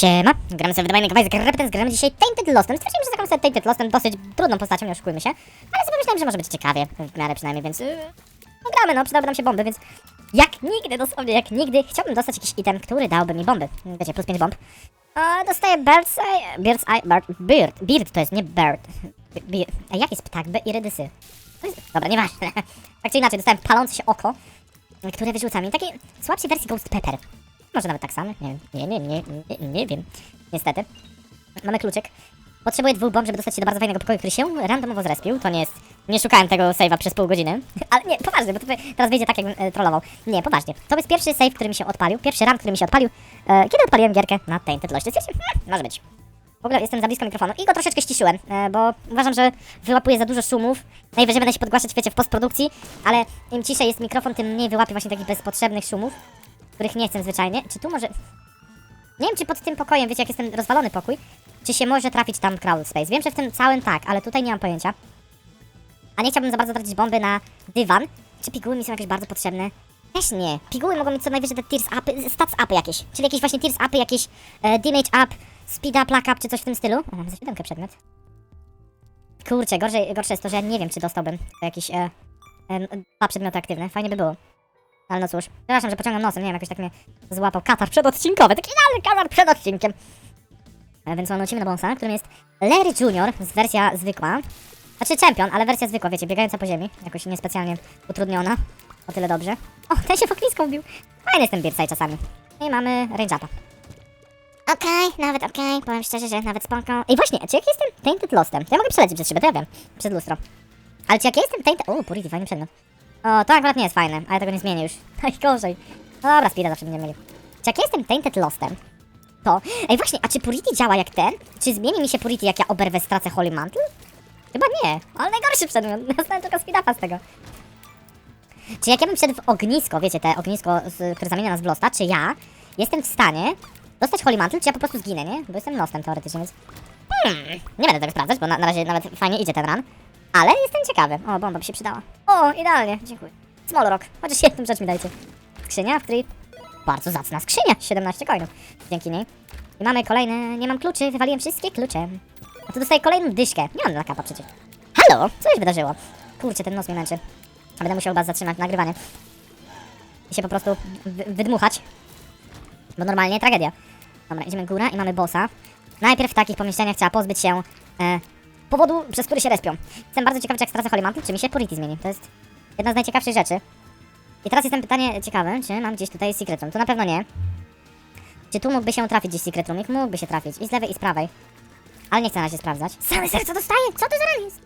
Siema, gramy sobie w Dwayne Kawajek Repetens, gramy dzisiaj Tainted Lostem. Stwierdziłem, że zagram sobie Tainted Lostem dosyć trudną postacią, nie oszukujmy się. Ale sobie myślałem, że może być ciekawie, w miarę przynajmniej, więc... Yy, no gramy, no, przydałyby nam się bomby, więc... Jak nigdy, dosłownie jak nigdy, chciałbym dostać jakiś item, który dałby mi bomby. Wiecie, plus 5 bomb. A, dostaję Bird's Eye... Bird's Eye... Bird... Beard. Beard to jest, nie Bird. Beard. A jaki jest ptak? B irydysy. To jest... Dobra, nieważne. tak czy inaczej, dostałem palące się oko, które wyrzuca mi. Takiej słabszej wersji Ghost Pepper. Może nawet tak samo? Nie, nie, nie, nie, nie, nie wiem. Niestety. Mamy kluczyk. Potrzebuję dwóch bomb, żeby dostać się do bardzo fajnego pokoju, który się randomowo zrespił. To nie jest... Nie szukałem tego save'a przez pół godziny. Ale nie, poważnie, bo to teraz wyjdzie tak, jakbym e, trollował. Nie, poważnie. To jest pierwszy save, który mi się odpalił. Pierwszy run, który mi się odpalił, e, kiedy odpaliłem gierkę na Tainted Lost. Stwierdziłem, hmm, może być. W ogóle jestem za blisko mikrofonu i go troszeczkę ściszyłem, e, bo uważam, że wyłapuje za dużo szumów. Najwyżej będę się podgłaszać, wiecie, w postprodukcji, ale im ciszej jest mikrofon, tym mniej wyłapie właśnie takich bezpotrzebnych szumów, których nie chcę zwyczajnie. Czy tu może... Nie wiem, czy pod tym pokojem, wiecie, jak jest ten rozwalony pokój, czy się może trafić tam crowd space. Wiem, że w tym całym tak, ale tutaj nie mam pojęcia. A nie chciałbym za bardzo tracić bomby na dywan. Czy piguły mi są jakieś bardzo potrzebne? Też nie. Piguły mogą mieć co najwyżej te tears upy, stats upy jakieś. Czyli jakieś właśnie tears upy, jakieś e, damage up, speed up, luck up, czy coś w tym stylu. O, mamy za siódemkę przedmiot. Kurczę, gorsze, gorsze jest to, że ja nie wiem, czy dostałbym jakieś e, e, dwa przedmioty aktywne. Fajnie by było. Ale no cóż, przepraszam, że pociągam nosem, nie wiem, jakoś tak mnie złapał katar przedodcinkowy, taki idealny katar przed odcinkiem. E, więc lecimy na bonsa, którym jest Larry Junior, wersja zwykła. Znaczy czempion, ale wersja zwykła, wiecie, biegająca po ziemi, jakoś niespecjalnie utrudniona. O tyle dobrze. O, ten się fokliską wbił. Fajny jest ten Beardside czasami. I mamy range upa. Okej, nawet okej, powiem szczerze, że nawet spoko. I właśnie, czy jak jestem Tainted Lostem, ja mogę przelecieć przez szybę, to ja wiem, przed lustro. Ale czy jak ja jestem Tainted... O, Purity, fajny przedmiot. O, to akurat nie jest fajne, ale tego nie zmienię już. Najgorzej. No dobra, speeda zawsze będziemy mieli. Czy jak ja jestem Tainted Lostem, to... Ej, właśnie, a czy Purity działa jak ten? Czy zmieni mi się Purity, jak ja oberwę stracę Holy Mantle? Chyba nie, ale najgorszy przedmiot. Dostałem tylko speeda z tego. Czy jak ja bym wszedł w ognisko, wiecie, te ognisko, które zamienia nas w Losta, czy ja jestem w stanie dostać Holy Mantle, czy ja po prostu zginę, nie? Bo jestem Lostem teoretycznie, więc... Hmm, nie będę tego sprawdzać, bo na, na razie nawet fajnie idzie ten run. Ale jestem ciekawy. O, bomba by się przydała. O, idealnie, dziękuję. Small rock, chociaż jedną rzecz mi dajcie. Skrzynia, w której... Bardzo zacna skrzynia, 17 coinów. Dzięki niej. I mamy kolejne... Nie mam kluczy, wywaliłem wszystkie klucze. A tu dostaję kolejną dyszkę. Nie mam dla kapa przecież. Halo, co się wydarzyło? Kurczę, ten nos mnie męczy. A Będę musiał was zatrzymać nagrywanie. I się po prostu wy- wydmuchać. Bo normalnie tragedia. Dobra, idziemy góra i mamy bossa. Najpierw w takich pomieszczeniach trzeba pozbyć się e, powodu, przez który się respią. Jestem bardzo ciekawy, czy jak stracę Holy Mantle, czy mi się Purity zmieni. To jest jedna z najciekawszych rzeczy. I teraz jestem pytanie ciekawe, czy mam gdzieś tutaj Secret Room. Tu na pewno nie. Czy tu mógłby się trafić gdzieś Secret Roomik? Mógłby się trafić. I z lewej, i z prawej. Ale nie chcę na razie sprawdzać. Same serce dostaję! Co to za?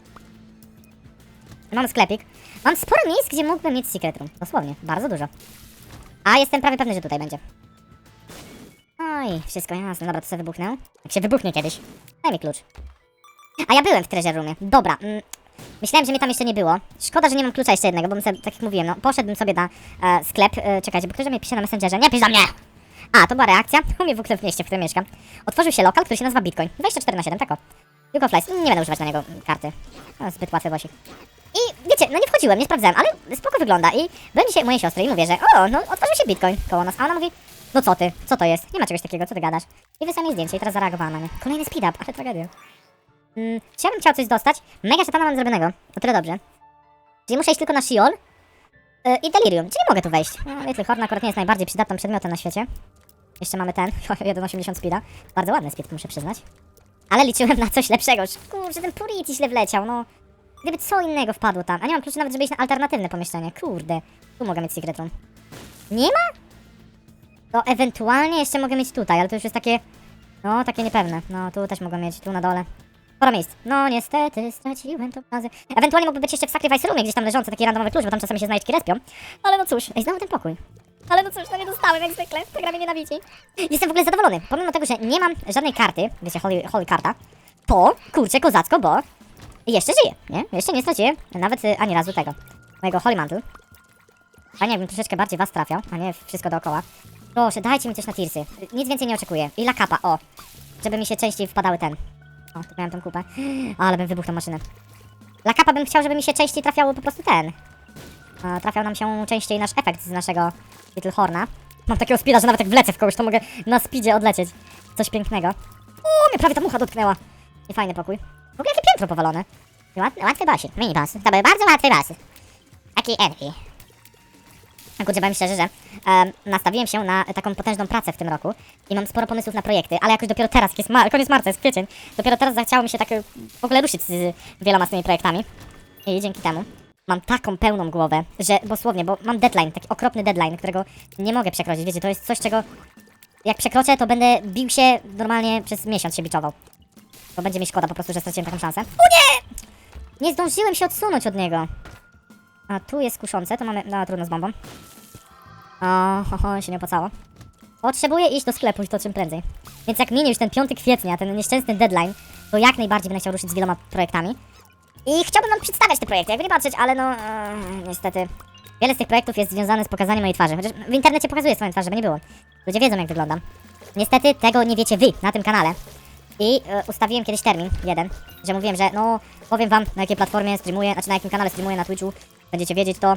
Mam sklepik. Mam sporo miejsc, gdzie mógłbym mieć Secret Room. Dosłownie, bardzo dużo. A jestem prawie pewny, że tutaj będzie. Oj, wszystko jasne. Dobra, to sobie wybuchnę. Jak się wybuchnie kiedyś. Daj mi klucz. A ja byłem w Treasure Roomie. Dobra. Mm, myślałem, że mnie tam jeszcze nie było. Szkoda, że nie mam klucza jeszcze jednego, bo bym sobie, tak jak mówiłem, no, poszedłbym sobie na e, sklep. E, czekajcie, bo ktoś do mnie pisze na Messengerze. Nie pisz do mnie! A, to była reakcja. U mnie w ogóle w mieście, w którym mieszkam. Otworzył się lokal, który się nazywa Bitcoin. 24 na 7, tako. Tylko Flies. Nie będę używać na niego karty. No, zbyt łatwy wosik. I wiecie, no nie wchodziłem, nie sprawdzałem, ale spoko wygląda. I byłem dzisiaj mojej siostry i mówię, że o, no otworzył się Bitcoin koło nas. A ona mówi, no co ty, co to jest? Nie ma czegoś takiego, co ty gadasz? I wysłała mi zdjęcie i teraz zareagowała na. Kolejny speed up, ale tragedia. Mm, czy ja bym chciał coś dostać? Mega szatana mam zrobionego. O tyle dobrze. Czyli muszę iść tylko na Shiol yy, i Delirium. Czyli mogę tu wejść. No, Little Horn akurat nie jest najbardziej przydatnym przedmiotem na świecie. Jeszcze mamy ten, 1,80 speeda. Bardzo ładny speed, muszę przyznać. Ale liczyłem na coś lepszego. Kurczę, ten Purity źle wleciał, no. Gdyby co innego wpadło tam. A nie mam kluczy nawet, żeby iść na alternatywne pomieszczenie. Kurde. Tu mogę mieć secret room. Nie ma? To ewentualnie jeszcze mogę mieć tutaj, ale to już jest takie... No, takie niepewne. No, tu też mogę mieć, tu na dole. Miejsc. No, niestety, straciłem to razy. Ewentualnie mógłby być jeszcze w Sacrifice Roomie, gdzieś tam leżący taki randomowy klucz, bo tam czasami się znajdźki respią. Ale no cóż, ej, znowu ten pokój. Ale no cóż, no nie dostałem jak zwykle. Ta gra mnie nienawidzi. Jestem w ogóle zadowolony. Pomimo tego, że nie mam żadnej karty, wiecie, holy, holy karta, to, kurczę, kozacko, bo jeszcze żyję, nie? Jeszcze nie straciłem nawet y, ani razu tego. Mojego Holy Mantle. Fajnie, jakbym troszeczkę bardziej was trafiał, a nie wszystko dookoła. Proszę, dajcie mi coś na tirsy. Nic więcej nie oczekuję. I la kapa, o. Żeby mi się częściej wpadały ten. O, miałem tą kupę. Ale bym wybuchł tą maszynę. La kapa bym chciał, żeby mi się częściej trafiało po prostu ten. A, trafiał nam się częściej nasz efekt z naszego Little Horna. Mam takiego speeda, że nawet jak wlecę w kogoś, to mogę na speedzie odlecieć. coś pięknego. O, mnie prawie ta mucha dotknęła. Niefajny pokój. W ogóle jakie piętro powalone. Łat, łatwy bossik, mini boss. To był bardzo łatwy boss. Taki envy. Kurczę, powiem szczerze, że em, nastawiłem się na taką potężną pracę w tym roku i mam sporo pomysłów na projekty, ale jakoś dopiero teraz, jest ma- koniec marca, jest kwiecień, dopiero teraz zachciało mi się tak e, w ogóle ruszyć z wieloma z tymi projektami. I dzięki temu mam taką pełną głowę, że dosłownie, bo mam deadline, taki okropny deadline, którego nie mogę przekroczyć. Wiecie, to jest coś, czego jak przekroczę, to będę bił się normalnie przez miesiąc się biczował. Bo będzie mi szkoda po prostu, że straciłem taką szansę. O nie! Nie zdążyłem się odsunąć od niego. A tu jest kuszące, to mamy... No, trudno z bombą. O, ho, ho, się nie opłacało. Potrzebuję iść do sklepu i to czym prędzej. Więc jak minie już ten 5 kwietnia, ten nieszczęsny deadline, to jak najbardziej będę chciał ruszyć z wieloma projektami. I chciałbym wam przedstawiać te projekty, jakby nie patrzeć, ale no, e, niestety. Wiele z tych projektów jest związane z pokazaniem mojej twarzy. Chociaż w internecie pokazuję swoją twarz, żeby nie było. Ludzie wiedzą, jak wyglądam. Niestety tego nie wiecie wy na tym kanale. I e, ustawiłem kiedyś termin, jeden, że mówiłem, że no, powiem wam na jakiej platformie streamuję, znaczy na jakim kanale streamuję na Twitchu, będziecie wiedzieć to.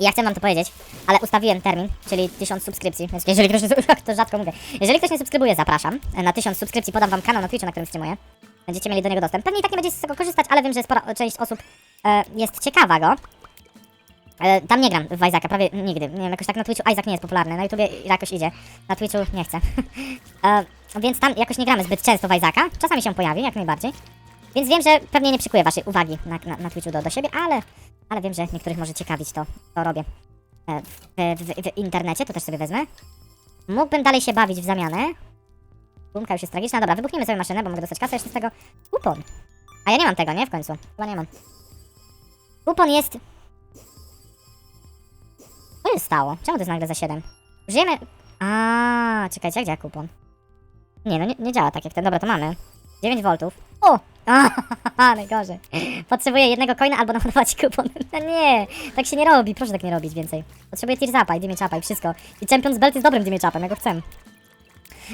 Ja chcę wam to powiedzieć, ale ustawiłem termin, czyli 1000 subskrypcji, więc jeżeli ktoś, to rzadko mówię, jeżeli ktoś nie subskrybuje, zapraszam. Na 1000 subskrypcji podam wam kanał na Twitchu, na którym streamuję. Będziecie mieli do niego dostęp. Pewnie i tak nie będziecie z tego korzystać, ale wiem, że spora część osób e, jest ciekawa go. E, tam nie gram w Isaaca, prawie nigdy. Nie wiem, jakoś tak na Twitchu Isaac nie jest popularny, na YouTubie jakoś idzie. Na Twitchu nie chcę. e, więc tam jakoś nie gramy zbyt często w Isaaca. Czasami się pojawi, jak najbardziej. Więc wiem, że pewnie nie przykuję waszej uwagi na, na, na Twitchu do, do siebie, ale, ale wiem, że niektórych może ciekawić to, co robię e, w, w, w internecie, to też sobie wezmę. Mógłbym dalej się bawić w zamianę. Gumka już jest tragiczna. Dobra, wybuchnijmy sobie maszynę, bo mogę dostać kasę jeszcze z tego. Kupon. A ja nie mam tego, nie? W końcu. Chyba nie mam. Kupon jest... Co się stało? Czemu to jest nagle za 7? Żyjemy... A, czekajcie, działa kupon? Nie, no nie, nie działa tak jak ten. Dobra, to mamy. 9 voltów. O! A, najgorzej. Potrzebuję jednego coina albo naładować kupon. No nie, tak się nie robi. Proszę tak nie robić więcej. Potrzebuję tier zapa i damage chapa i wszystko. I Champions Belt jest dobrym damage chapem, ja go chcę.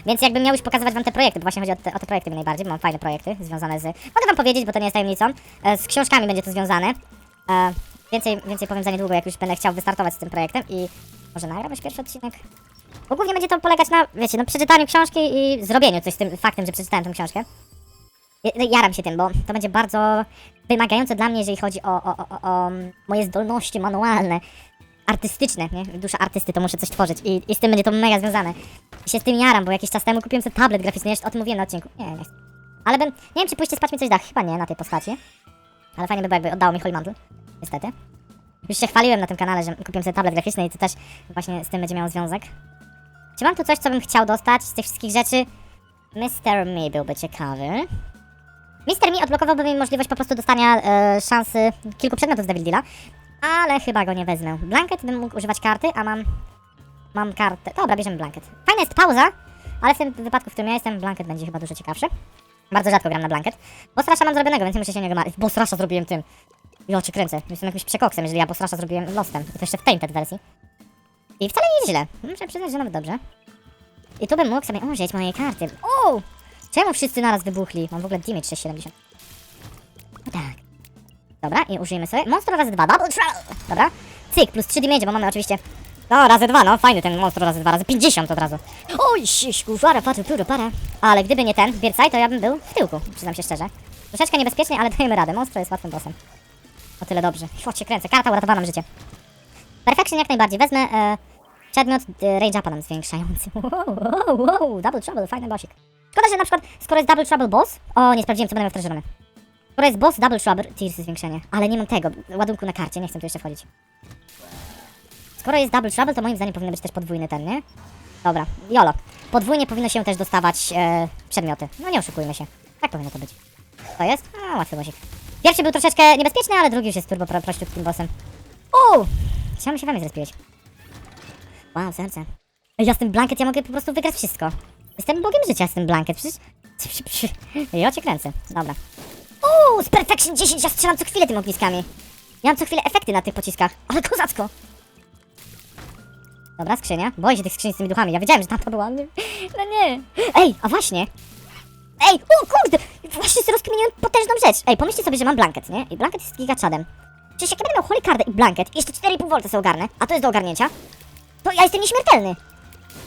Więc jakbym miał już pokazywać wam te projekty, bo właśnie chodzi o te, o te projekty najbardziej, bo mam fajne projekty związane z... Mogę wam powiedzieć, bo to nie jest tajemnicą. E, z książkami będzie to związane. E, więcej, więcej powiem za niedługo, jak już będę chciał wystartować z tym projektem i... Może nagram już pierwszy odcinek? Bo głównie będzie to polegać na, wiecie, no przeczytaniu książki i zrobieniu coś z tym faktem, że przeczytałem tę książkę. No, Jaram się tym, bo to będzie bardzo wymagające dla mnie, jeżeli chodzi o, o, o, o, moje zdolności manualne, artystyczne, nie? Dusza artysty, to muszę coś tworzyć i, i z tym będzie to mega związane. I się z tym jaram, bo jakiś czas temu kupiłem sobie tablet graficzny, jeszcze o tym mówiłem na odcinku. Nie, nie. Ale bym, nie wiem czy pójście spać mi coś da, chyba nie na tej postaci. Ale fajnie by było, jakby oddało mi Holy Mantle, niestety. Już się chwaliłem na tym kanale, że kupiłem sobie tablet graficzny i to też właśnie z tym będzie miało związek. Czy mam tu coś, co bym chciał dostać z tych wszystkich rzeczy? Mr. Me byłby ciekawy. Mr. Me odblokowałby mi możliwość po prostu dostania e, szansy kilku przedmiotów z Devil Deala, ale chyba go nie wezmę. Blanket bym mógł używać karty, a mam... Mam kartę. Dobra, bierzemy blanket. Fajna jest pauza, ale w tym wypadku, w którym ja jestem, blanket będzie chyba dużo ciekawszy. Bardzo rzadko gram na blanket. Boss Rusha mam zrobionego, więc nie muszę się niego martwić. Boss Rusha zrobiłem tym. Jo, cię kręcę. Jestem jakimś przekoksem, jeżeli ja Boss Rusha zrobiłem Lostem. I to jeszcze w Tainted wersji. I wcale nie jest źle. Muszę przyznać, że nawet dobrze. I tu bym mógł sobie użyć mojej karty. O! Czemu wszyscy naraz wybuchli? Mam w ogóle damage 670. No tak. Dobra, i użyjemy sobie. Monstro razy 2, double trouble! Dobra. Cyk, plus 3 damage, bo mamy oczywiście... No, razy 2, no, fajny ten monstro razy 2, razy 50 od razu. Oj, siśku, para, patu, puru, para. Ale gdyby nie ten, Biercaj, to ja bym był w tyłku, przyznam się szczerze. Troszeczkę niebezpiecznie, ale dajemy radę. Monstro jest łatwym bossem. O tyle dobrze. O, cię kręcę. Karta uratowała nam życie. Perfection jak najbardziej. Wezmę e, przedmiot e, Rage Upa nam zwiększający. Wow, wow, wow, double trouble, fajny bossik. Szkoda, że na przykład, skoro jest double trouble boss... O, nie sprawdziłem, co będę miał w treasure Skoro jest boss double trouble, tears zwiększenie. Ale nie mam tego, ładunku na karcie, nie chcę tu jeszcze wchodzić. Skoro jest double trouble, to moim zdaniem powinien być też podwójny ten, nie? Dobra, jolo. Podwójnie powinno się też dostawać e, przedmioty. No nie oszukujmy się. Tak powinno to być. To jest? A, łatwy bossik. Pierwszy był troszeczkę niebezpieczny, ale drugi już jest turbo pro, prościutkim bossem. O! Chciałem się wami zrespiłeś. Wow, serce. Ja z tym blanket, ja mogę po prostu wygrać wszystko. Jestem bogiem życia z tym blanket, przecież... Ja cię kręcę. Dobra. Uuu, z Perfection 10 ja strzelam co chwilę tymi ogniskami. Ja mam co chwilę efekty na tych pociskach, ale kozacko. Dobra, skrzynia. Boję się tych skrzyni z tymi duchami. Ja wiedziałem, że tam to była. No nie. Ej, a właśnie. Ej, o kurde! Właśnie sobie rozkminiłem potężną rzecz. Ej, pomyślcie sobie, że mam blanket, nie? I blanket jest gigaczadem. Przecież jak ja będę miał holy cardę i blanket, i jeszcze 4,5 V sobie ogarnę, a to jest do ogarnięcia, to ja jestem nieśmiertelny.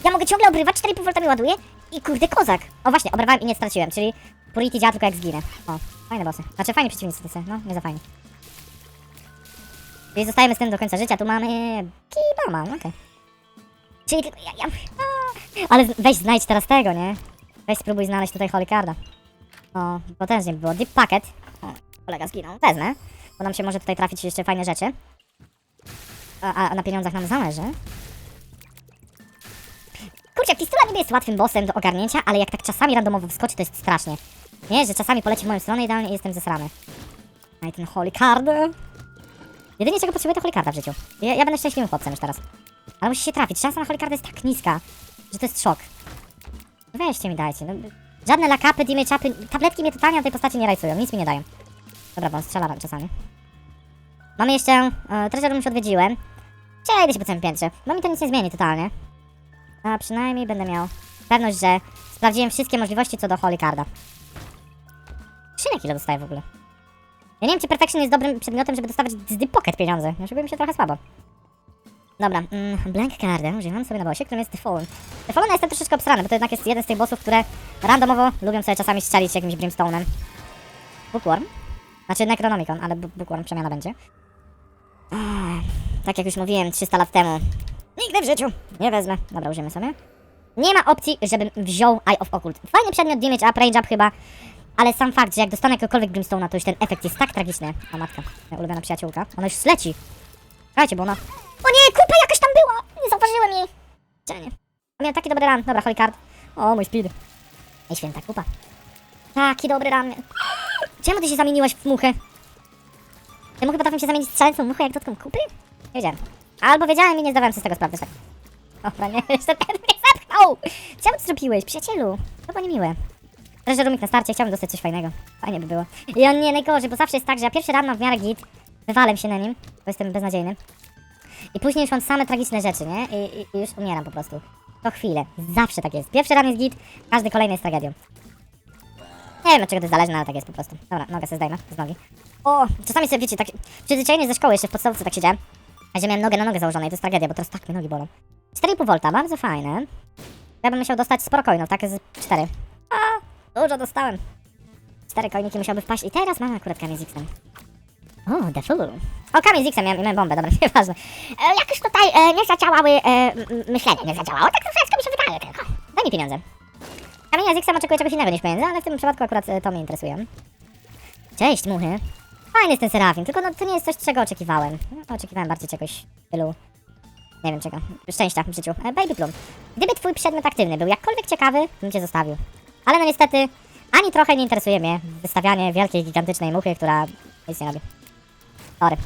Ja mogę ciągle obrywać, 4,5 V mi ładuje I kurde, kozak! O właśnie, oberwałem i nie straciłem, czyli Purity działa tylko jak zginę. O, fajne bossy. Znaczy, fajni przeciwnicy no, nie za fajni. Czyli zostajemy z tym do końca życia, tu mamy... Kibama, okej. Czyli tylko ja, ja... Ale weź znajdź teraz tego, nie? Weź spróbuj znaleźć tutaj Holy Carda. O, potężnie by było. Deep Packet. O, kolega zginął. Wezmę, bo nam się może tutaj trafić jeszcze fajne rzeczy. A, a na pieniądzach nam zależy. Kurczę, pistola niby jest łatwym bossem do ogarnięcia, ale jak tak czasami randomowo wskoczy, to jest strasznie. Nie, że czasami poleci w moją stronę idealnie i jestem zesrany. No i ten Holy Card. Jedynie czego potrzebuję to Holy Carda w życiu. Ja, ja będę szczęśliwym chłopcem już teraz. Ale musi się trafić. Szansa na Holy Carda jest tak niska, że to jest szok. Weźcie mi dajcie. No, żadne lakapy, dimy, czapy, tabletki mnie totalnie na tej postaci nie rajcują, nic mi nie dają. Dobra, bo on strzela czasami. Mamy jeszcze... E, treasure room już odwiedziłem. Przejdę się po całym piętrze, bo mi to nic nie zmieni totalnie. A przynajmniej będę miał pewność, że sprawdziłem wszystkie możliwości co do Holy Carda. Skrzynek ile dostaję w ogóle? Ja nie wiem, czy Perfection jest dobrym przedmiotem, żeby dostawać z Deep Pocket pieniądze. Ja czułbym się trochę słabo. Dobra, mm, Blank Cardę używam sobie na bossie, którym jest The Fallen. The Fallen jestem troszeczkę obstrany, bo to jednak jest jeden z tych bossów, które randomowo lubią sobie czasami strzelić jakimś Brimstone'em. Bookworm? Znaczy Necronomicon, ale Bookworm przemiana będzie. Tak jak już mówiłem 300 lat temu. Nigdy w życiu nie wezmę. Dobra, użyjemy sobie. Nie ma opcji, żebym wziął Eye of Occult. Fajny przedmiot, damage up, range up chyba. Ale sam fakt, że jak dostanę jakiegokolwiek Brimstone'a, to już ten efekt jest tak tragiczny. O matka, moja ulubiona przyjaciółka. Ona już sleci. Słuchajcie, bo ona... O nie, kupa jakaś tam była! Nie zauważyłem jej. Czenie. Miałem taki dobry run. Dobra, holy card. O, mój speed. Ej, święta kupa. Taki dobry run. Czemu ty się zamieniłaś w muchę? Te muchy potrafią się zamienić w strzelcą muchę, jak dotkną kupy? Nie wiedziałem. Albo wiedziałem i nie zdawałem sobie z tego sprawy. Tak. Dobra, nie, jeszcze ten mnie zapchnął! Czemu to zrobiłeś, przyjacielu? To było niemiłe. Treasure roomik na starcie, chciałbym dostać coś fajnego. Fajnie by było. I on nie najgorzej, bo zawsze jest tak, że ja pierwszy ran mam w miarę git, wywalę się na nim, bo jestem beznadziejny. I później już mam same tragiczne rzeczy, nie? I, i, i już umieram po prostu. To chwilę. Zawsze tak jest. Pierwszy ran jest git, każdy kolejny jest tragedią. Nie wiem od czego to zależy, no ale tak jest po prostu. Dobra, nogę sobie zdejmę z nogi. O, czasami sobie wiecie, tak przyzwyczajenie ze szkoły jeszcze w podstawce tak siedziałem, że miałem nogę na nogę założoną i to jest tragedia, bo teraz tak mnie nogi bolą. 4,5 V, bardzo fajne. Ja bym musiał dostać sporo coinów, tak? Z 4. A, dużo dostałem. 4 coiniki musiałby wpaść i teraz mamy akurat kamień z X-em. O, the fool. O, kamień z X-em, miałem, miałem bombę, dobra, nieważne. E, jakoś tutaj e, nie zadziałały e, myślenie, nie zadziałało, tak troszeczkę mi się wydaje tylko. Daj mi pieniądze. Kamienia z X-em oczekuję czegoś innego niż pieniędzy, ale w tym przypadku akurat e, to mnie interesuje. Cześć, muchy. Fajny jest ten serafin, tylko no, to nie jest coś, czego oczekiwałem. No, oczekiwałem bardziej czegoś w stylu... Nie wiem czego. Szczęścia w życiu. E, Baby Plum. Gdyby twój przedmiot aktywny był jakkolwiek ciekawy, bym cię zostawił. Ale no niestety, ani trochę nie interesuje mnie wystawianie wielkiej, gigantycznej muchy, która nic nie robi. Sorry.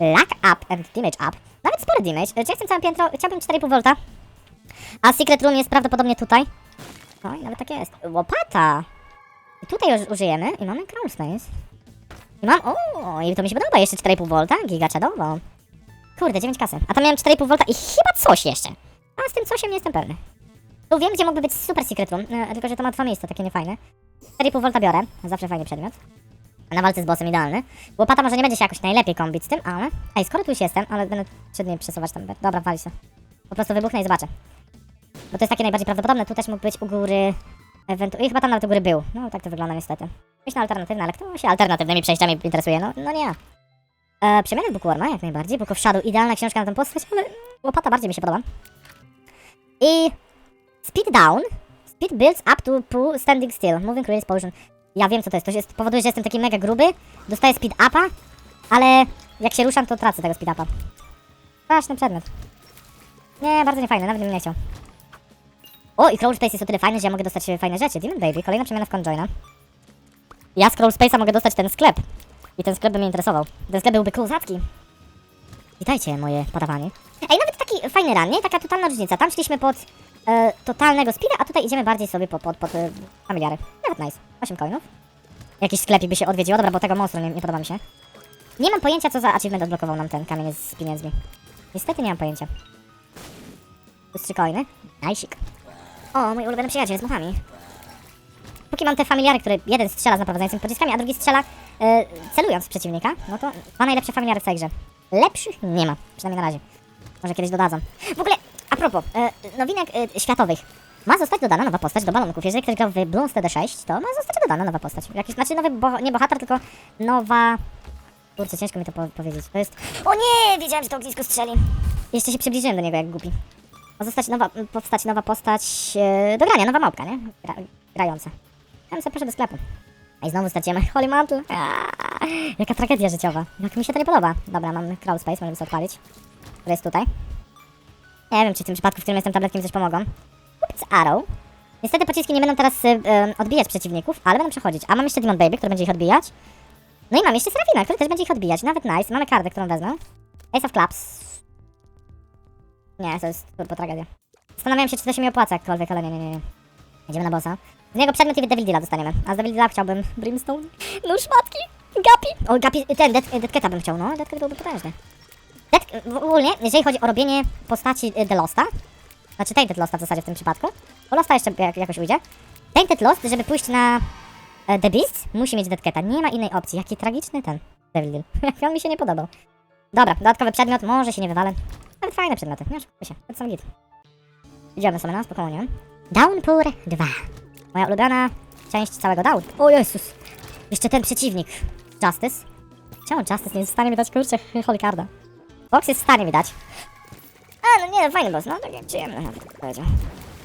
Lack up and damage up. Nawet spory damage. E, Czy ja chcę całe piętro? Chciałbym 4,5 V. A Secret Room jest prawdopodobnie tutaj. No i nawet tak jest. Łopata. I tutaj już użyjemy i mamy Crown Space. Mam, o, i to mi się podoba, jeszcze 4,5 V, giga czadowo. Kurde, 9 kasy. A tam miałem 4,5 V i chyba coś jeszcze. A z tym cosiem nie jestem pewny. Tu wiem, gdzie mógłby być super secret room, e, tylko że to ma dwa miejsca, takie niefajne. 4,5 V biorę, zawsze fajny przedmiot. A na walce z bossem idealny. Łopata może nie będzie się jakoś najlepiej kombić z tym, ale... Ej, skoro tu już jestem, ale będę przed nim przesuwać tam. Dobra, wali się. Po prostu wybuchnę i zobaczę. Bo to jest takie najbardziej prawdopodobne, tu też mógł być u góry... Ewentu... I chyba tam nawet u góry był. No, tak to wygląda niestety. Myślę alternatywne, ale kto się alternatywnymi przejściami interesuje? No, no nie. E, przemiany Bookworma, jak najbardziej. Book of Shadow, idealna książka na tę postać, ale łopata bardziej mi się podoba. I Speed Down. Speed builds up to pull standing still. Moving release potion. Ja wiem co to jest. To jest, powoduje, że jestem taki mega gruby. Dostaję speed upa, ale jak się ruszam, to tracę tego speed upa. Straszny przedmiot. Nie, bardzo niefajny, nawet bym nie chciał. O, i Crawl Space jest o tyle fajny, że ja mogę dostać e, fajne rzeczy. Demon Baby, kolejna przemiana w Conjoina. Ja z Crawl Space'a mogę dostać ten sklep. I ten sklep by mnie interesował. Ten sklep byłby kozacki. Witajcie, moje podawanie. Ej, nawet taki fajny run, nie? Taka totalna różnica. Tam szliśmy pod e, totalnego speeda, a tutaj idziemy bardziej sobie pod, pod, pod e, familiary. Nawet nice. 8 coinów. Jakiś sklepik by się odwiedził. Dobra, bo tego monstru nie, nie podoba mi się. Nie mam pojęcia, co za achievement odblokował nam ten kamień z pieniędzmi. Niestety nie mam pojęcia. Plus 3 coiny. Najsik. O, mój ulubiony przyjaciel z muchami. Póki mam te familiary, które jeden strzela z naprowadzającymi pociskami, a drugi strzela e, celując w przeciwnika, no to dwa najlepsze familiary w tej grze. Lepszych nie ma, przynajmniej na razie. Może kiedyś dodadzą. W ogóle, a propos, e, nowinek e, światowych. ma zostać dodana nowa postać do balonków. Jeżeli ktoś grał w Bloons TD6, to ma zostać dodana nowa postać. Jakiś, znaczy nowy, bo, nie bohater, tylko nowa... Kurczę, ciężko mi to po powiedzieć. To jest... O nie! Wiedziałem, że to ognisko strzeli. Jeszcze się przybliżyłem do niego jak głupi. Zostać nowa, powstać nowa postać e, do grania, nowa małpka, nie? Gra, grająca. Ja sobie poszedł do sklepu. A i znowu straciłem Holy Mantle. Aaaa, Jaka tragedia życiowa. Jak mi się to nie podoba. Dobra, mam Crawl Space, możemy sobie odpalić. Który jest tutaj. Nie wiem, czy w tym przypadku, w którym jestem tabletkiem, coś pomogą. Kupić Arrow. Niestety pociski nie będą teraz y, y, odbijać przeciwników, ale będą przechodzić. A mam jeszcze Demon Baby, który będzie ich odbijać. No i mam jeszcze Serafina, który też będzie ich odbijać. Nawet nice. Mamy kartę, którą wezmę. Ace of Clubs. Nie, to jest turbo tragedia. Zastanawiam się, czy to się mi opłaca jakkolwiek, ale nie, nie, nie. Idziemy na bossa. Z niego przedmiot i Devil Deala dostaniemy. A z Devil chciałbym Brimstone. No szmatki! Gapi! O, Gapi, ten, Dead, bym chciał, no. Deadcat byłby potężny. Dead, w ogólnie, jeżeli chodzi o robienie postaci y, The Losta, znaczy Tainted Losta w zasadzie w tym przypadku, bo Losta jeszcze jak, jakoś ujdzie. Tainted Lost, żeby pójść na e, The Beast, musi mieć Deadcata. Nie ma innej opcji. Jaki tragiczny ten Devil Deal. On mi się nie podobał. Dobra, dodatkowy przedmiot, może się nie wywalę. Nawet fajne przedmioty, nie oszukujmy się. To są git. Idziemy sobie na spokojnie. Downpour 2. Moja ulubiona część całego Down. O Jezus. Jeszcze ten przeciwnik. Justice. Czemu Justice nie jest w stanie mi dać kurczę Holy Carda? Fox jest w stanie mi dać. A, no nie, fajny boss, no taki przyjemny, nawet bym powiedział.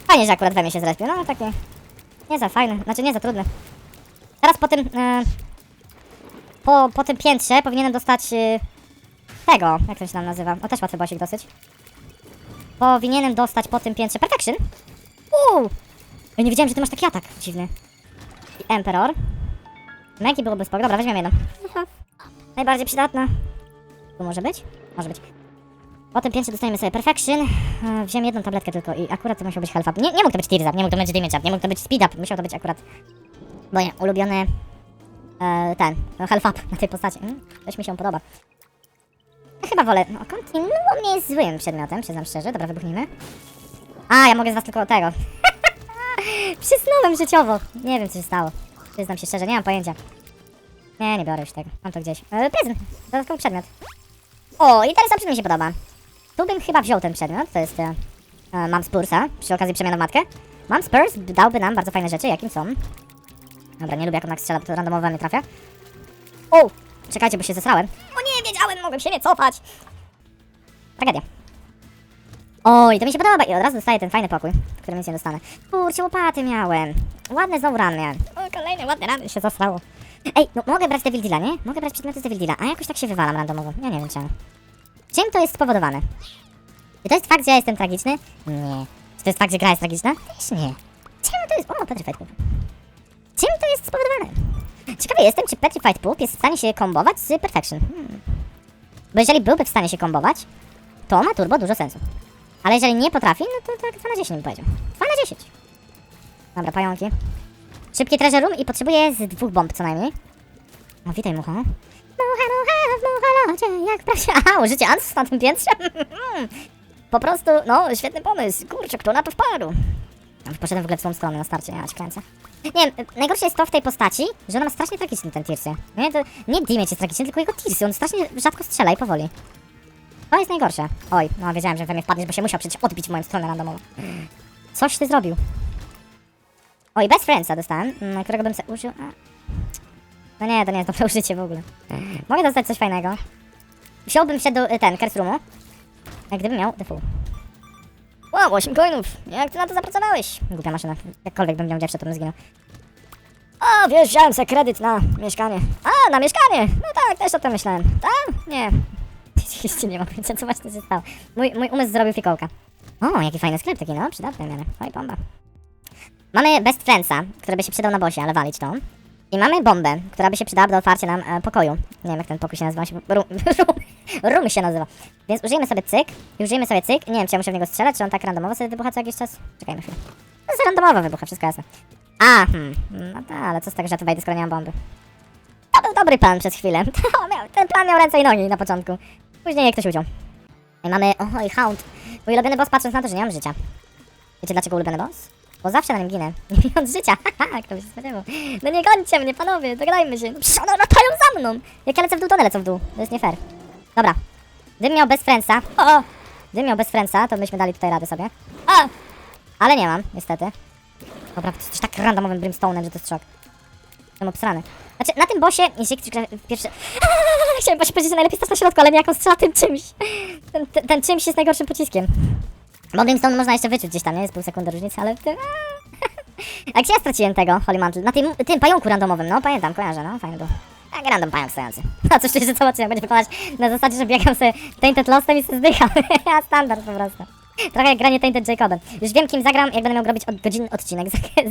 Fajnie, że akurat we mnie się zrespił, no taki... Nie za fajny, znaczy nie za trudny. Teraz po tym... E, po, po tym piętrze powinienem dostać... E, tego, jak to się tam nazywa? O, też łatwy bossik dosyć. Powinienem dostać po tym piętrze Perfection. Uuu! Ja nie wiedziałem, że ty masz taki atak dziwny. I Emperor. Megi byłoby spoko. Dobra, weźmiemy jedną. Najbardziej przydatna. Tu może być? Może być. Po tym piętrze dostaniemy sobie Perfection. E, Wziąłem jedną tabletkę tylko i akurat to musiał być Health Up. Nie, nie mógł to być Tears Up, nie mógł to być Damage Up, nie mógł to być Speed Up. Musiał to być akurat moje ulubione e, ten, no, Health Up na tej postaci. Mm, coś mi się podoba. Chyba wolę, no Continuum nie jest złym przedmiotem, przyznam szczerze. Dobra, wybuchnijmy. A, ja mogę z was tylko tego. Przysnąłem życiowo. Nie wiem, co się stało. Przyznam się szczerze, nie mam pojęcia. Nie, nie biorę już tego. Mam to gdzieś. E, prezent. Dodatkowy przedmiot. O, i teraz przedmiot mi się podoba. Tu bym chyba wziął ten przedmiot. To jest... E, e, mam Spursa. Przy okazji przemiana matkę. Mam Spurs. Dałby nam bardzo fajne rzeczy. Jakim są? Dobra, nie lubię jak on tak strzela, to randomowo we mnie trafia. O! Czekajcie, bo się zesrałem. O nie, wiedziałem, mogłem się nie cofać. Tragedia. Oj, to mi się podoba i od razu dostaję ten fajny pokój, w którym nic nie dostanę. Kurczę, łopaty miałem. Ładne znowu rany miałem. O, kolejne ładne rany się zasrało. Ej, no mogę brać Devil Deala, nie? Mogę brać przedmioty z Devil Deala, a jakoś tak się wywalam randomowo. Ja nie wiem czemu. Czym to jest spowodowane? Czy to jest fakt, że ja jestem tragiczny? Nie. Czy to jest fakt, że gra jest tragiczna? Też nie. Czemu to jest... O, Petrified. Czym to jest spowodowane? Ciekawy jestem, czy Petrified Poop jest w stanie się kombować z Perfection. Hmm. Bo jeżeli byłby w stanie się kombować, to ma turbo dużo sensu. Ale jeżeli nie potrafi, no to tak 2 na 10 bym powiedział. 2 na 10. Dobra, pająki. Szybkie treasure room i potrzebuję z dwóch bomb co najmniej. No witaj, mucho. Mucha, mucha, w mucholocie, jak prasia. Aha, użycie ans na tym piętrze? po prostu, no, świetny pomysł. Kurczę, kto na to wpadł? Poszedłem w ogóle w złą stronę na starcie, ja się. Nie wiem, najgorsze jest to w tej postaci, że ona ma strasznie tragiczny ten Tirsy. Nie, to nie Dimage jest tragiczny, tylko jego Tirsy. On strasznie rzadko strzela i powoli. To jest najgorsze. Oj, no wiedziałem, że we mnie wpadniesz, bo się musiał przecież odbić w moją stronę randomową. Coś ty zrobił. Oj, Best Friendsa dostałem, mm, którego bym se użył. No nie, to nie jest dobre użycie w ogóle. Mogę dostać coś fajnego. Wziąłbym się do ten. Jak gdybym miał default. Wow, 8 coinów! Jak ty na to zapracowałeś? Głupia maszyna. Jakkolwiek bym miał dziewczę, to bym zginął. A, wiesz, wziąłem sobie kredyt na mieszkanie. A, na mieszkanie! No tak, też o tym myślałem. Tak? Nie. Jeszcze nie mam pojęcia, co właśnie się stało. Mój, mój umysł zrobił fikołka. O, jaki fajny sklep taki, no, przydatny miany. Oj, bomba. Mamy Best Friendsa, który by się przydał na bosie, ale walić to. I mamy bombę, która by się przydała do otwarcia nam e, pokoju. Nie wiem, jak ten pokój się nazywa. Się, rum, się nazywa. Więc użyjemy sobie cyk. I użyjemy sobie cyk. Nie wiem, czy ja muszę w niego strzelać, czy on tak randomowo sobie wybucha co jakiś czas. Czekajmy chwilę. To jest randomowo wybucha, wszystko jasne. A, hmm. No tak, ale co z tego, że ja tu wejdę, skoro nie mam bomby? To był dobry plan przez chwilę. To ten plan miał ręce i nogi na początku. Później jak ktoś udział. I mamy, oj, Hound. Mój ulubiony boss, patrząc na to, że nie mam życia. Wiecie dlaczego ulubiony boss? Bo zawsze na nim ginę. Nie mając życia. Haha, kto by się spodziewał. No nie gońcie mnie, panowie, dogadajmy się. No przecież one latają za mną. Jak ja lecę w dół, to one lecą w dół. To jest nie fair. Dobra. Gdybym miał bez Friendsa. O! Gdybym miał bez Friendsa, to byśmy dali tutaj radę sobie. A! Ale nie mam, niestety. Dobra, to jest tak randomowym brimstone'em, że to jest szok. Jestem obsrany. Znaczy, na tym bosie, jeśli pierwszy... Chciałem właśnie powiedzieć, że najlepiej stać na środku, ale jak on strzela tym czymś. Ten, ten, ten czymś jest najgorszym pociskiem. Bo brimstone można jeszcze wyczuć gdzieś tam, nie? Jest pół sekundy różnicy, ale... A gdzie ja straciłem tego, Holy Mantle? Na tym, tym pająku randomowym, no pamiętam, kojarzę, no fajnie było. Tak, random pająk stojący. A coś że zobaczymy, jak będzie wyglądać na zasadzie, że biegam sobie Tainted Lostem i sobie zdycham. Ja standard po prostu. Trochę jak granie Tainted Jacobem. Już wiem, kim zagram, jak będę miał robić od godzinny odcinek.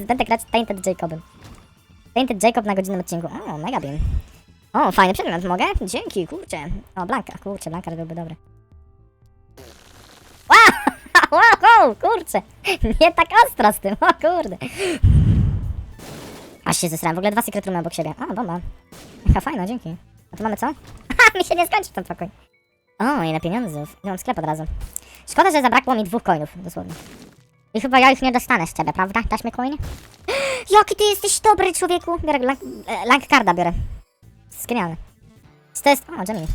Będę grać Tainted Jacobem. Tainted Jacob na godzinnym odcinku. O, mega beam. O, fajny przedmiot, mogę? Dzięki, kurczę. O, Blanka, kurczę, Blanka byłby dobry. Wow, kurczę. Nie tak ostro z tym, o kurde. Aż się zesrałem, w ogóle dwa secret roomy obok siebie. A, bomba. Jaka fajna, dzięki. A tu mamy co? Ha, mi się nie skończy ten pokój. O, ile pieniądzów. Nie mam sklep od razu. Szkoda, że zabrakło mi dwóch coinów, dosłownie. I chyba ja ich nie dostanę z ciebie, prawda? Dasz mi coin? Jaki ty jesteś dobry, człowieku! Biorę lang, lang biorę. Jest genialny. Czy to jest... O, Jamie.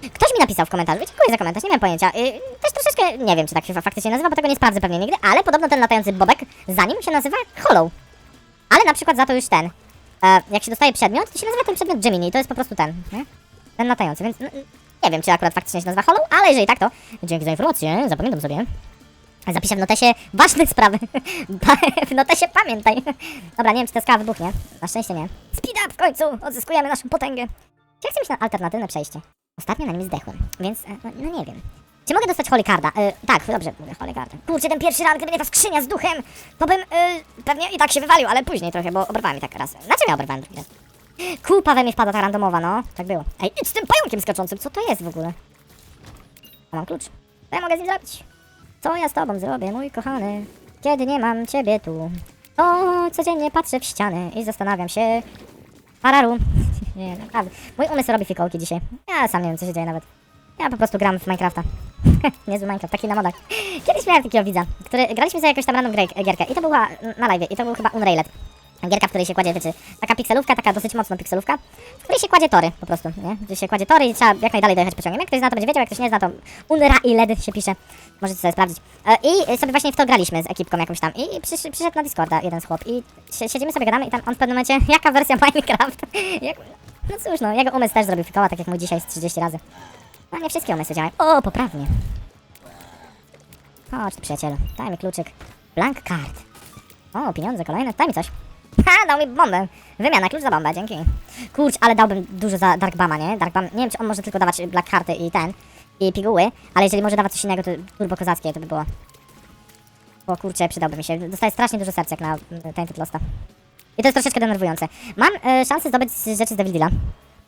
Ktoś mi napisał w komentarzu, dziękuję za komentarz, nie mam pojęcia. Yy, też troszeczkę, nie wiem, czy tak się fa- faktycznie nazywa, bo tego nie sprawdzę pewnie nigdy, ale podobno ten latający bobek za nim się nazywa Hollow. Ale na przykład za to już ten. E, jak się dostaje przedmiot, to się nazywa ten przedmiot Gemini i to jest po prostu ten, nie? Ten latający, więc n- n- nie wiem, czy akurat faktycznie się nazywa Hollow, ale jeżeli tak, to dzięki za informację, zapamiętam sobie. Zapiszę w notesie ważne sprawy. w notesie pamiętaj. Dobra, nie wiem, czy ta skała wybuchnie. Na szczęście nie. Speed up w końcu! Odzyskujemy naszą potęgę. Czy ja mieć na alternatywne przejście? Ostatnio na nim zdechłem, więc e, no, no nie wiem. Czy mogę dostać Holy Carda? E, tak, dobrze, mówię Holy Carda. Kurczę, ten pierwszy ran, gdyby nie ta skrzynia z duchem, to bym e, pewnie i tak się wywalił, ale później trochę, bo oberwałem tak raz. Na czym ja oberwałem drugi raz? Kupa we mnie wpadła ta randomowa, no. Tak było. Ej, idź z tym pająkiem skaczącym, co to jest w ogóle? A mam klucz. Co ja mogę z nim zrobić? Co ja z tobą zrobię, mój kochany, kiedy nie mam ciebie tu? O, codziennie patrzę w ścianę i zastanawiam się. Pararu. nie, naprawdę. Mój umysł robi fikołki dzisiaj. Ja sam nie wiem, co się dzieje nawet. Ja po prostu gram w Minecrafta. Niezły Minecraft, taki na modach. Kiedyś miałem takiego widza, który graliśmy sobie jakąś tam random gierkę i to była na live i to był chyba Unrailed. Gierka, w której się kładzie, wiecie, taka pikselówka, taka dosyć mocno pikselówka, w której się kładzie tory po prostu, nie? Gdzie się kładzie tory i trzeba jak najdalej dojechać pociągiem. Jak ktoś zna to będzie wiedział, jak ktoś nie zna to Unrailed się pisze. Możecie sobie sprawdzić. E, I sobie właśnie w to graliśmy z ekipką jakąś tam i przysz, przyszedł na Discorda jeden z chłop i si- siedzimy sobie gadamy i tam on w pewnym momencie, jaka wersja Minecraft? no cóż no, jego umysł też zrobił fikoła, tak jak mój dzisiaj z 30 razy. No nie wszystkie umysły działają. O, poprawnie. Chodź przyjacielu, daj mi kluczyk. Blank card. O, pieniądze kolejne, daj mi coś. Ha, dał mi bombę. Wymiana, klucz za bombę, dzięki. Kurcz, ale dałbym dużo za Dark Bama, nie? Dark Bam, nie wiem, czy on może tylko dawać Black Karty i ten, i piguły, ale jeżeli może dawać coś innego, to turbo kozackie to by było. Bo kurczę, przydałby mi się. Dostaję strasznie dużo serc jak na mm, Tainted Losta. I to jest troszeczkę denerwujące. Mam e, szansę zdobyć rzeczy z Devil Deala.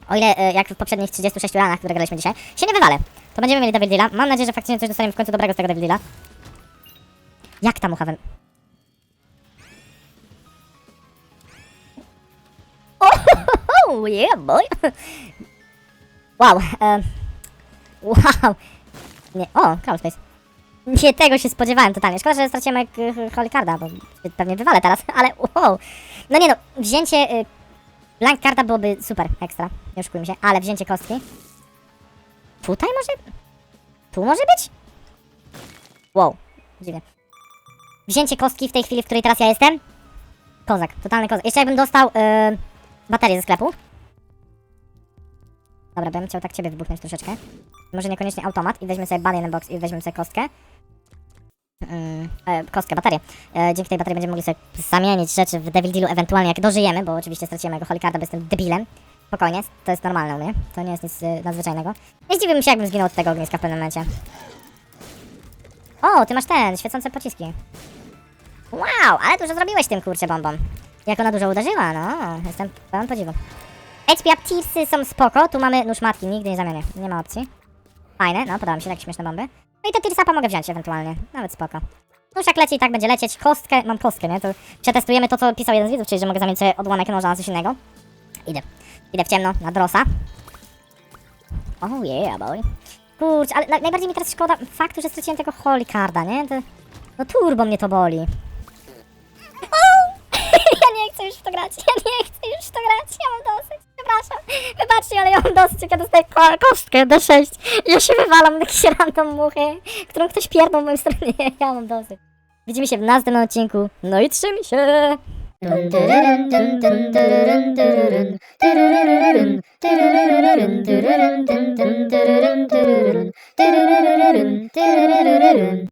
O ile, e, jak w poprzednich 36 ranach, które graliśmy dzisiaj, się nie wywalę, to będziemy mieli Devil Deala. Mam nadzieję, że faktycznie coś dostaniemy w końcu dobrego z tego Devil Deala. Jak ta mucha. Oh, yeah, boy. Wow. E, wow. Nie, o, Crawl Space. Nie tego się spodziewałem totalnie. Szkoda, że straciłem jak y, Holy Carda, bo pewnie wywalę teraz, ale wow. No nie no, wzięcie y, blank karta byłoby super, ekstra. Nie oszukujmy się, ale wzięcie kostki. Tutaj może? Tu może być? Wow, dziwne. Wzięcie kostki w tej chwili, w której teraz ja jestem. Kozak, totalny kozak. Jeszcze jakbym dostał baterię ze sklepu. Dobra, bym chciał tak ciebie wybuchnąć troszeczkę. Może niekoniecznie automat i weźmy sobie banana box i weźmiemy sobie kostkę. Mm, e, kostkę, baterię. E, dzięki tej baterii będziemy mogli sobie zamienić rzeczy w Devil Dealu ewentualnie jak dożyjemy, bo oczywiście straciłem mojego Holy Carda, bo jestem debilem. Spokojnie, to jest normalne u mnie. To nie jest nic y, nadzwyczajnego. Nie zdziwiłbym się, jakbym zginął od tego ogniska w pewnym momencie. O, ty masz ten, świecące pociski. Wow, ale dużo zrobiłeś tym kurczę bombą. Jak ona dużo uderzyła, no. Jestem pełen podziwu. HP up tipsy są spoko, tu mamy nóż matki, nigdy nie zamienię. Nie ma opcji. Fajne, no podoba mi się, takie śmieszne bomby. No i te tirsapa mogę wziąć ewentualnie, nawet spoko. Nóż jak leci i tak będzie lecieć, kostkę, mam kostkę, nie? To przetestujemy to, co pisał jeden z widzów, czyli że mogę zamienić odłamek noża na coś innego. Idę. Idę w ciemno, na drosa. Oh yeah, boy. Kurczę, ale na, najbardziej mi teraz szkoda faktu, że straciłem tego holy carda, nie? To, no turbo mnie to boli. nie chcę już w to grać, ja nie chcę już w to grać, ja mam dosyć, przepraszam. Wybaczcie, ale ja mam dosyć, jak ja dostaję ko- kostkę D6 i ja się wywalam na jakieś random muchy, którą ktoś pierdol w moim stronie, ja mam dosyć. Widzimy się w następnym odcinku. No i trzymaj się!